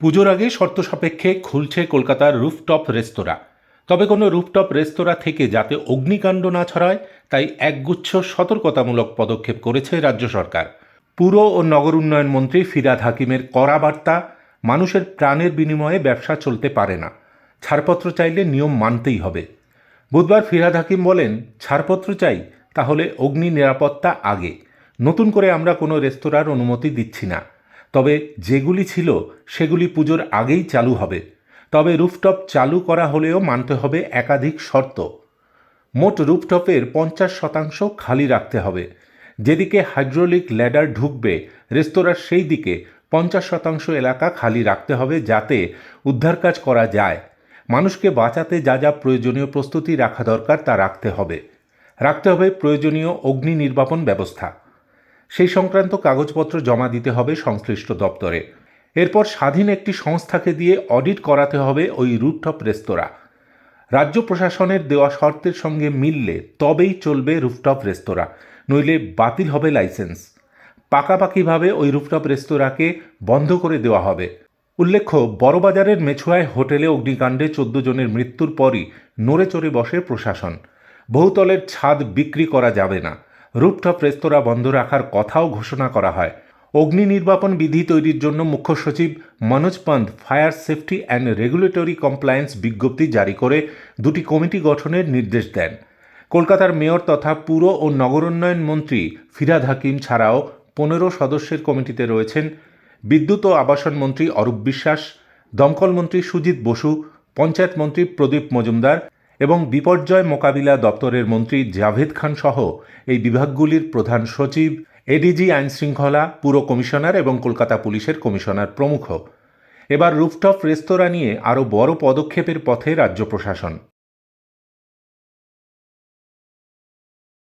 পুজোর আগে শর্ত সাপেক্ষে খুলছে কলকাতার রুফটপ রেস্তোরাঁ। তবে কোনো রুফটপ রেস্তোরাঁ থেকে যাতে অগ্নিকাণ্ড না ছড়ায়, তাই একগুচ্ছ সতর্কতামূলক পদক্ষেপ করেছে রাজ্য সরকার। পুর ও নগর উন্নয়ন মন্ত্রী ফিরাদ হাকিমের কড়া বার্তা, মানুষের প্রাণের বিনিময়ে ব্যবসা চলতে পারে না। ছাড়পত্র চাইলে নিয়ম মানতেই হবে। বুধবার ফিরাদ হাকিম বলেন, ছাড়পত্র চাই, তাহলে অগ্নি নিরাপত্তা আগে। নতুন করে আমরা কোনো রেস্তোরাঁর অনুমতি দিচ্ছি না। তবে যেগুলি ছিল, সেগুলি পুজোর আগেই চালু হবে। তবে রুফটপ চালু করা হলেও মানতে হবে একাধিক শর্ত। মোট রুফটপের পঞ্চাশ শতাংশ খালি রাখতে হবে। যেদিকে হাইড্রোলিক ল্যাডার ঢুকবে, রেস্তোরাঁর সেই দিকে পঞ্চাশ শতাংশ এলাকা খালি রাখতে হবে যাতে উদ্ধার কাজ করা যায়। মানুষকে বাঁচাতে যা যা প্রয়োজনীয় প্রস্তুতি রাখা দরকার তা রাখতে হবে। রাখতে হবে প্রয়োজনীয় অগ্নি নির্বাপন ব্যবস্থা। সেই সংক্রান্ত কাগজপত্র জমা দিতে হবে সংশ্লিষ্ট দপ্তরে। এরপর স্বাধীন একটি সংস্থাকে দিয়ে অডিট করাতে হবে ওই রুফটপ রেস্তোরাঁ। রাজ্য প্রশাসনের দেওয়া শর্তের সঙ্গে মিললে তবেই চলবে রুফটপ রেস্তোরাঁ, নইলে বাতিল হবে লাইসেন্স। পাকাপাকিভাবে ওই রুফটপ রেস্তোরাঁকে বন্ধ করে দেওয়া হবে। উল্লেখ্য, বড়বাজারের মেছুয়ায় হোটেলে অগ্নিকাণ্ডে চোদ্দ জনের মৃত্যুর পরই নড়ে চড়ে বসে প্রশাসন। বহুতলের ছাদ বিক্রি করা যাবে না। রুফটপ রেস্তোরাঁ বন্ধ রাখার কথাও ঘোষণা করা হয়। অগ্নি নির্বাপন বিধি তৈরির জন্য মুখ্য সচিব Manoj Pant fire safety and regulatory compliance বিজ্ঞপ্তি জারি করে দুটি কমিটি গঠনের নির্দেশ দেন। কলকাতার মেয়র তথা পুর ও নগরোন্নয়ন মন্ত্রী ফিরাদ হাকিম ছাড়াও পনেরো সদস্যের কমিটিতে রয়েছেন বিদ্যুৎ ও আবাসন মন্ত্রী অরূপ বিশ্বাস, দমকল মন্ত্রী সুজিত বসু, পঞ্চায়েত মন্ত্রী প্রদীপ মজুমদার এবং বিপর্যয় মোকাবিলা দপ্তরের মন্ত্রী জাভেদ খান সহ এই বিভাগগুলির প্রধান সচিব এডিজি আইনশৃঙ্খলা পুর কমিশনার এবং কলকাতা পুলিশের কমিশনার প্রমুখ। এবার রুফটপ রেস্তোরাঁ নিয়ে আরও বড় পদক্ষেপের পথে রাজ্য প্রশাসন।